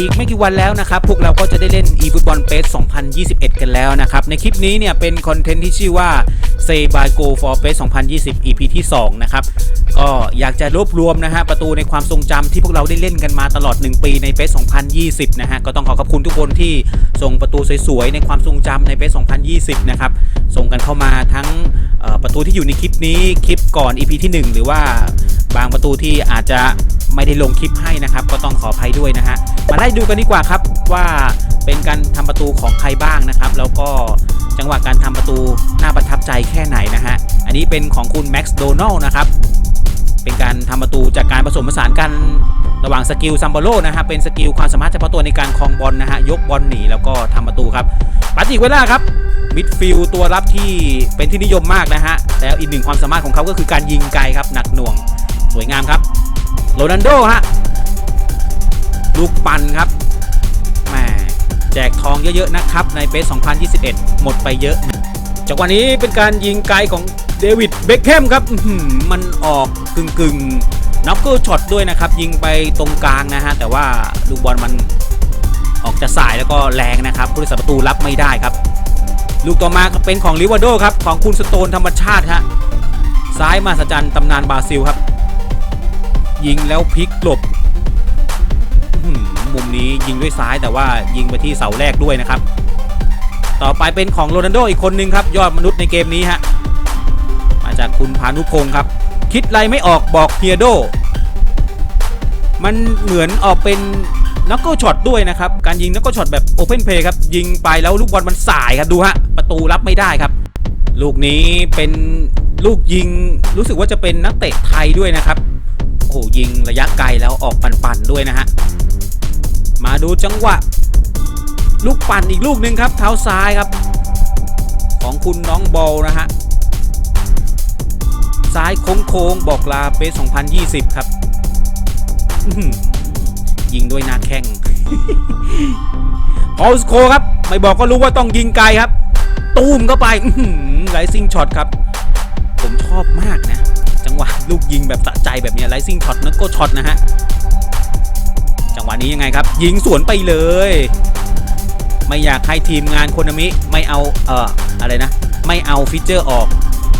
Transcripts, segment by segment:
อีกไม่กี่วันแล้วนะครับ พวกเราก็จะได้เล่น eFootball PES 2021 กันแล้วนะครับ ในคลิปนี้เนี่ยเป็นคอนเทนต์ที่ชื่อว่า Say by Go for PES 2020 EP ที่ 2 นะครับ ก็อยากจะรวบรวมนะฮะประตูในความทรงจำที่พวกเราได้เล่นกันมาตลอด 1 ปีใน PES 2020 นะฮะก็ต้องขอขอบคุณทุกคนที่ส่งประตูสวยๆในความทรงจำใน PES 2020 นะครับส่งกันเข้ามาทั้งประตูที่อยู่ในคลิปนี้คลิปก่อน EP ที่ 1 หรือว่าบางประตูที่อาจจะไม่ได้ลงคลิปให้นะครับ ก็ต้องขออภัยด้วยนะฮะมาไล่ดูกันดีกว่าครับว่าเป็นการทำประตูของใครบ้างนะครับ แล้วก็จังหวะการทำประตูน่าประทับใจแค่ไหนนะฮะอันนี้เป็นของคุณแม็กซ์โดนัลนะครับ เป็นการทำประตูจากการผสมผสานกันระหว่างสกิลซัมโบโลนะฮะเป็นสกิลความสามารถเฉพาะตัวในการคลองบอลนะฮะยกบอลหนีแล้วก็ทำประตูครับปาติกเวล่าครับมิดฟิลด์ตัวรับที่เป็นที่นิยมมากนะฮะแล้วอีกหนึ่งความสามารถของเขาก็คือการยิงไกลครับหนักหน่วงสวยงามครับโรนัลโดฮะลูกปั่นครับแหมแจกทองเยอะๆนะครับในเปส2021 หมดไปเยอะจากวันนี้เป็นการยิงไกลของ เดวิดเบคแฮมครับมันออกกึ่งกึ่งน็อกเกิลช็อตด้วยนะครับ ยิงไปตรงกลางนะฮะ แต่ว่าลูกบอลมันออกจะสายแล้วก็แรงนะครับผู้รักษาประตูรับไม่ได้ครับ ลูกต่อมาเป็นของลิวาโดครับ ของคุณสโตนธรรมชาติฮะซ้ายมาสจันตำนานบราซิลครับ ยิงแล้วพลิกหลบมุมนี้ยิงด้วยซ้ายแต่ว่ายิงไปที่เสาแรกด้วยนะครับ ต่อไปเป็นของโรนัลโดอีกคนนึงครับ ยอดมนุษย์ในเกมนี้ฮะ คุณพานุพงศ์ครับ คิดอะไรไม่ออกบอกเฮียโด มันเหมือนออกเป็นนักโกช็อตด้วยนะครับ การยิงนักโกช็อตแบบโอเพนเพย์ครับ ยิงไปแล้วลูกบอลมันสายครับดูฮะ ประตูรับไม่ได้ครับ ลูกนี้เป็นลูกยิงรู้สึกว่าจะเป็นนักเตะไทยด้วยนะครับ โอ้โหยิงระยะไกลแล้วออกปั่นๆด้วยนะฮะ มาดูจังหวะ ลูกปั่นอีกลูกหนึ่งครับ เท้าซ้ายครับ ของคุณน้องบอลนะฮะ ซ้ายโค้งๆบอกลาเปส2020 ครับ ยิงด้วยหน้าแข้งพอลสโคครับ ไม่บอกก็รู้ว่าต้องยิงไกลครับ ตูมเข้าไปไลซิงช็อตครับ ผมชอบมากนะ จังหวะลูกยิงแบบสะใจแบบนี้ไลซิงช็อตนักก็ช็อตนะฮะ จังหวะนี้ยังไงครับ ยิงสวนไปเลย ไม่อยากให้ทีมงานโคนามิไม่เอาเอ่ออะไรนะ ไม่เอาฟีเจอร์ออก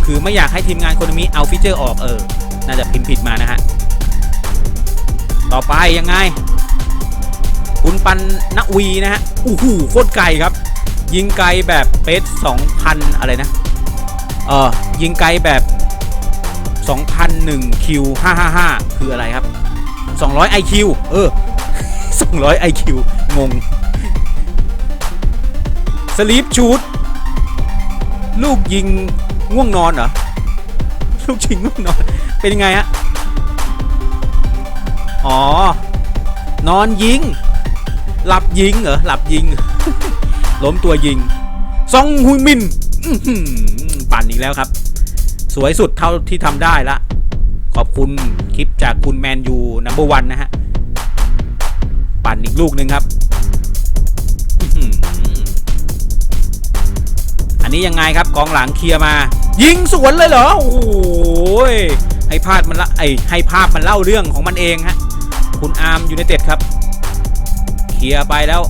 คือไม่อยากให้ทีมงานโคนามิเอาฟีเจอร์ออกเออ น่าจะพิมพ์ผิดมานะฮะ ต่อไปยังไง คุณปันนวีนะฮะอู้หูโคตรไกลครับ ยิงไกลแบบเปส2,000อะไรนะ เออยิงไกลแบบ2,001คิว555 คืออะไรครับ 200 IQ เออ 200 IQ งงสลีปชูดลูกยิง ง่วงนอนเหรอ ลูกยิงง่วงนอน เป็นยังไงฮะ อ๋อ นอนยิง หลับยิงเหรอ หลับยิง ล้มตัวยิง ซองฮุยมินปั่นอีกแล้วครับ สวยสุดเท่าที่ทำได้ละ ขอบคุณคลิปจากคุณแมนยูนัมเบอร์วันนะฮะ ปั่นอีกลูกหนึ่งครับอันนี้ยังไงครับกองหลังเคลียร์มา ยิงสวนเลยเหรอ โอ้โหยให้ภาพมันละไอให้ภาพมันเล่าเรื่องของมันเองฮะ คุณอาร์มยูไนเต็ดครับ เคลียร์ไปแล้ว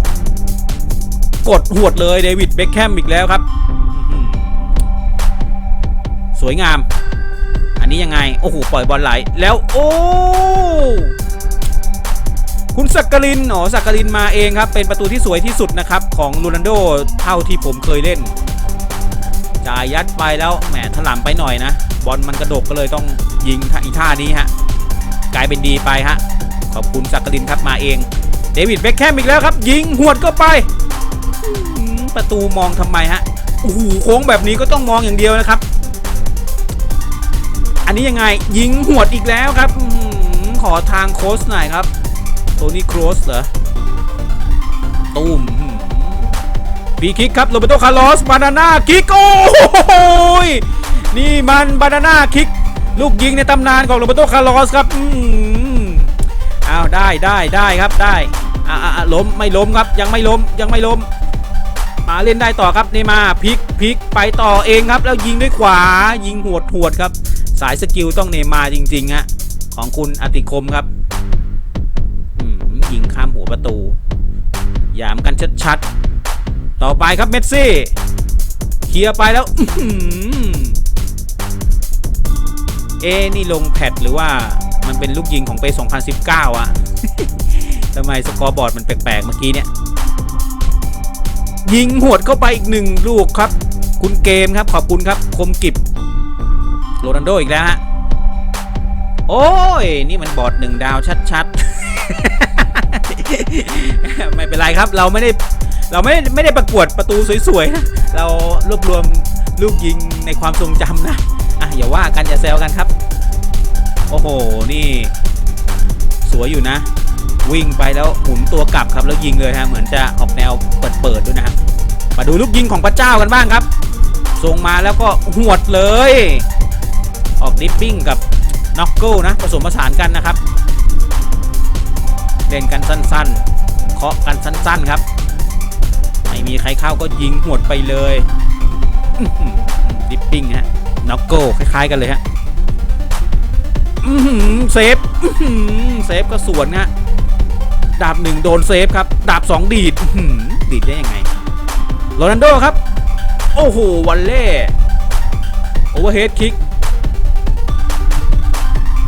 กดหวดเลยเดวิดเบคแฮมอีกแล้วครับ สวยงาม อันนี้ยังไง โอ้โห ปล่อยบอลไหล แล้ว โอ้คุณสักกลิน อ๋อ สักกลินมาเองครับ เป็นประตูที่สวยที่สุดนะครับ ของโรนัลโดเท่าที่ผมเคยเล่น จ่ายยัดไปแล้วแหมถลำไปหน่อยนะ บอลมันกระดกก็เลยต้องยิงอีท่านี้ฮะกลายเป็นดีไปฮะขอบคุณสักกลินครับมาเอง เดวิดเบคแฮมอีกแล้วครับ ยิงหวดก็ไป ประตูมองทำไมฮะโอ้โหโค้งแบบนี้ก็ต้องมองอย่างเดียวนะครับ อันนี้ยังไงยิงหวดอีกแล้วครับขอทางโค้ชหน่อยครับ โทนี่โครสเหรอ ตูม บีคิกครับโรเบโตคาร์ลอสบานาน่าคิกโอ้โหยนี่มันบานาน่าคิกลูกยิงในตำนานของโรเบโตคาร์ลอสครับอืมอ้าวได้ได้ได้ครับได้อ่าล้มไม่ล้มครับยังไม่ล้มยังไม่ล้ม มาเล่นได้ต่อครับนี่มาพลิกพลิกไปต่อเองครับ แล้วยิงด้วยขวายิงหวดหวดครับ สายสกิลต้องเนมาจริงๆฮะของคุณอติคมครับยิงข้ามหัวประตู ยามกันชัดๆ ต่อไปครับเมสซี่เคลียร์ไปแล้วอเอ๊นี่ลงแพดหรือว่ามันเป็นลูกยิงของปี2019อะทำไมสกอร์บอร์ดมันแปลกๆเมื่อกี้เนี่ย ยิงหวดเข้าไปอีกหนึ่งลูกครับ คุณเกมครับขอบคุณครับ คมกิบโรนัลโดอีกแล้วฮะ โอ้ย นี่มันบอร์ดหนึ่งดาวชัดๆ ไม่เป็นไรครับเราไม่ได้ เราไม่ได้ไม่ได้ประกวดประตูสวยๆนะเรารวบรวมลูกยิงในความทรงจำนะอะอย่าว่ากันอย่าแซวกันครับ โอ้โหนี่ สวยอยู่นะ วิ่งไปแล้วหมุนตัวกลับครับแล้วยิงเลยฮะเหมือนจะออกแนวเปิดๆด้วยนะฮะมาดูลูกยิงของพระเจ้ากันบ้างครับส่งมาแล้วก็หวดเลย ออกดิปปิ้งกับน็อกเกิลนะผสมผสานกันนะครับ เล่นกันสั้นๆ เคาะกันสั้นๆครับไม่มีใครเข้าก็ยิงหวดไปเลยดิปปิ้งฮะน็อกเกิลคล้าย ๆ กันเลยฮะเซฟเซฟก็สวนฮะดาบหนึ่งโดนเซฟครับ ดาบสองดีดดีดได้ยังไงโรนัลโดครับ โอ้โหวันเล่โอเวอร์เฮดคิก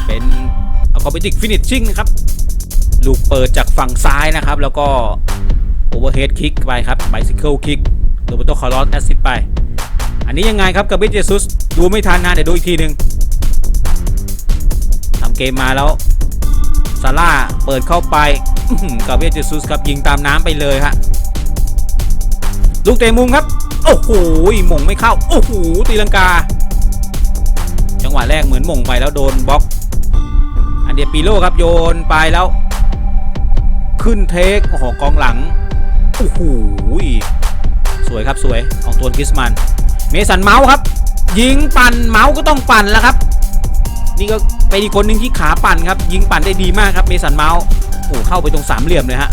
เป็นอะคอมบิติกฟินิชชิ่งนะครับ ลูกเปิดจากฝั่งซ้ายนะครับ แล้วก็ เวอร์เฮดคิกไปครับไบซิเคิลคิกโรเบโตคาร์ลอสแอสซิสไป อันนี้ยังไงครับกับเบเจซุสดูไม่ทันนะเดี๋ยวดูอีกทีหนึ่งทำเกมมาแล้วซาร่าเปิดเข้าไปกับเบเจซุสครับยิงตามน้ำไปเลยฮะลูกเตะมุมครับ โอ้โหหม่งไม่เข้า โอ้โหตีลังกา จังหวะแรกเหมือนหม่งไปแล้วโดนบล็อก อันเดียปีโลครับโยนไปแล้ว ขึ้นเทคโอ้โหกองหลัง อ้โหสวยครับสวยของตัวคิสมัน เมสันเมาส์ครับ ยิงปั่นเมาส์ก็ต้องปั่นแล้วครับ นี่ก็เป็นอีกคนหนึ่งที่ขาปั่นครับ ยิงปั่นได้ดีมากครับเมสันเมาส์โอ้เข้าไปตรงสามเหลี่ยมเลยฮะ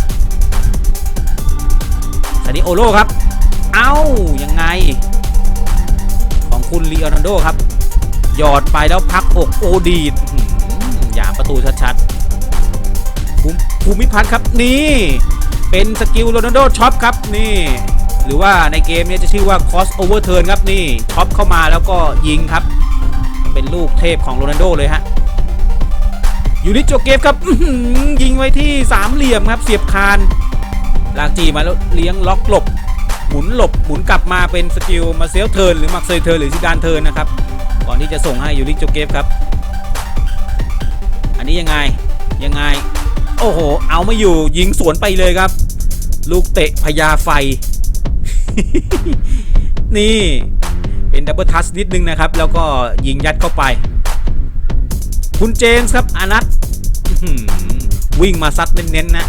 สันนิโอโลครับ เอ้ายังไง ของคุณลีโอนโดครับ หยอดไปแล้วพักอกโอดีดอื้อหือหยาประตูชัดๆภูมิภูมิพัฒน์ครับนี่ เป็นสกิลโรนัลโดช็อปครับนี่ หรือว่าในเกมนี้จะชื่อว่า cross over turn ครับนี่ช็อปเข้ามาแล้วก็ยิงครับ เป็นลูกเทพของโรนัลโดเลยฮะยูนิโจเกฟครับยิงไว้ที่สามเหลี่ยมครับเสียบคานลากจีมาแล้วเลี้ยงล็อกหลบหมุนหลบหมุนกลับมาเป็นสกิลมาเซลเทิร์นหรือมักเซลเทิร์นหรือซิดานเทิร์นนะครับก่อนที่จะส่งให้ยูริโจเกฟครับ อันนี้ยังไงยังไง โอ้โห เอาไม่อยู่ยิงสวนไปเลยครับ ลูกเตะพญาไฟ นี่ เป็นดับเบิลทัชนิดนึงนะครับ แล้วก็ยิงยัดเข้าไป คุณเจมส์ครับอานัทวิ่งมาซัดเน้นๆนะ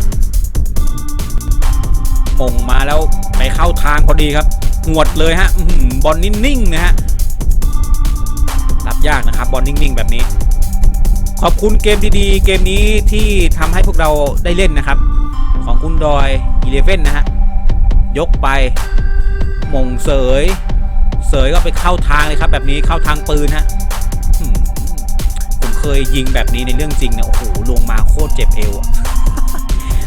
มงมาแล้วไปเข้าทางพอดีครับหวดเลยฮะบอลนิ่งๆนะฮะรับยากนะครับบอลนิ่งๆแบบนี้ ขอบคุณเกมดีๆ เกมนี้ที่ทำให้พวกเราได้เล่นนะครับ ของคุณดอยอีเลฟเว่นนะฮะ ยกไปมงเสย เสยก็ไปเข้าทางเลยครับ แบบนี้เข้าทางปืนฮะผมเคยยิงแบบนี้ในเรื่องจริงเนี่ยโอ้โห ลงมาโคตรเจ็บเอวอะ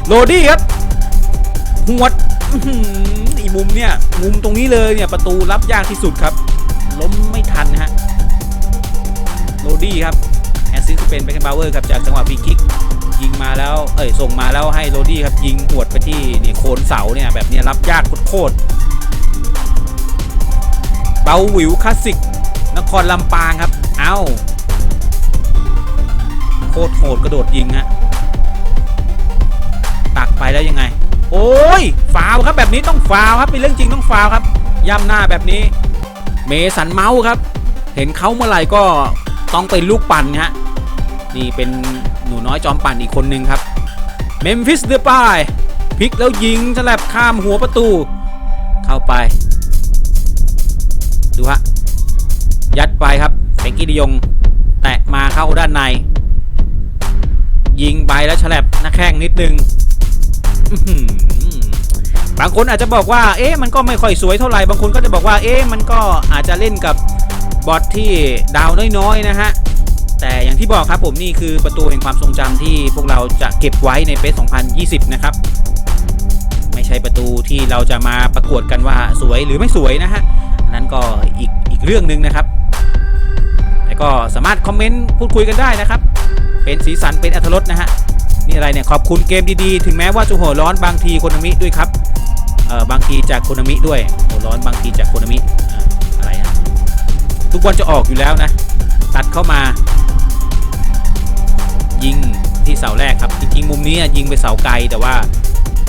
โรดี้ครับหวดอีมุมเนี่ย มุมตรงนี้เลยเนี่ย ประตูรับยากที่สุดครับ ล้มไม่ทันฮะ โรดี้ครับ ซิสต์เป็นแบ็คแอนบาวเวอร์ครับจากจังหวะฟรีคิกยิงมาแล้วเอ้ยส่งมาแล้วให้โรดี้ครับยิงหวดไปที่นี่โคนเสาเนี่ยแบบนี้รับยากโคตรเบาหวิวคลาสสิกนครลำปางครับ เอ้าโคตรโหดกระโดดยิงฮะตักไปแล้วยังไง โอ้ยฟาวครับแบบนี้ต้องฟาวครับเป็นเรื่องจริงต้องฟาวครับย่ำหน้าแบบนี้ เมสันเมาส์ครับ เห็นเขาเมื่อไหร่ก็ต้องเป็นลูกปั่นฮะ นี่เป็นหนูน้อยจอมปั่นอีกคนนึงครับ เมมฟิสเดปายพลิกแล้วยิงฉลับข้ามหัวประตู เข้าไป ดูฮะ ยัดไปครับเฟงกี้ดิยง แตะมาเข้าด้านใน ยิงไปแล้วฉลับหน้าแข้งนิดนึงบางคนอาจจะบอกว่า เอ๊ะ มันก็ไม่ค่อยสวยเท่าไหร่ บางคนก็จะบอกว่า เอ๊ะ มันก็อาจจะเล่นกับบอทที่ดาวน้อยๆนะฮะ แต่อย่างที่บอกครับผมนี่คือประตูแห่งความทรงจำที่พวกเราจะเก็บไว้ในเฟส2020 นะครับ ไม่ใช่ประตูที่เราจะมาประกวดกันว่าสวยหรือไม่สวยนะฮะอันนั้นก็อีกอีกเรื่องหนึ่งนะครับแต่ก็สามารถคอมเมนต์พูดคุยกันได้นะครับ เป็นสีสันเป็นอัธรสนะฮะนี่อะไรเนี่ยขอบคุณเกมดีๆ ถึงแม้ว่าจะหัวร้อนบางทีโคนามิด้วยครับเออบางทีจากโคนามิด้วยหัวร้อนบางทีจากโคนามิเอ่ออะไรฮะทุกวันจะออกอยู่แล้วนะตัดเข้ามา ยิงที่เสาแรกครับ จริงๆ มุมนี้ยิงไปเสาไกลแต่ว่า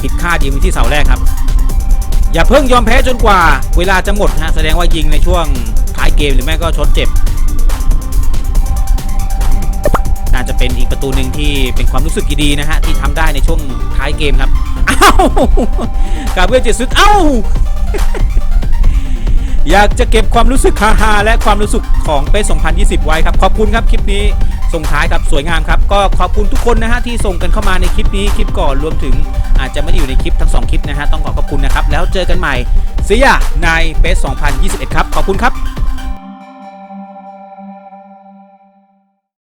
ผิดคาดยิงไปที่เสาแรกครับ อย่าเพิ่งยอมแพ้จนกว่า เวลาจะหมดฮะแสดงว่ายิงในช่วงท้ายเกมหรือไม่ก็ชนเจ็บน่าจะเป็นอีกประตูหนึ่งที่เป็นความรู้สึกดีๆนะฮะที่ทำได้ในช่วงท้ายเกมครับอ้าวกาเบรียลเจสุสเอ้าอยากจะเก็บความรู้สึกฮาๆและความรู้สึกของเป2020 ไว้ครับ ขอบคุณครับคลิปนี้ ส่งท้ายครับสวยงามครับ ก็ขอบคุณทุกคนนะฮะที่ส่งกันเข้ามาในคลิปนี้คลิปก่อนรวมถึงอาจจะไม่ได้อยู่ในคลิปทั้งสองคลิปนะฮะต้องขอขอบคุณนะครับ แล้วเจอกันใหม่เสียในเป2021 ครับ ขอบคุณครับ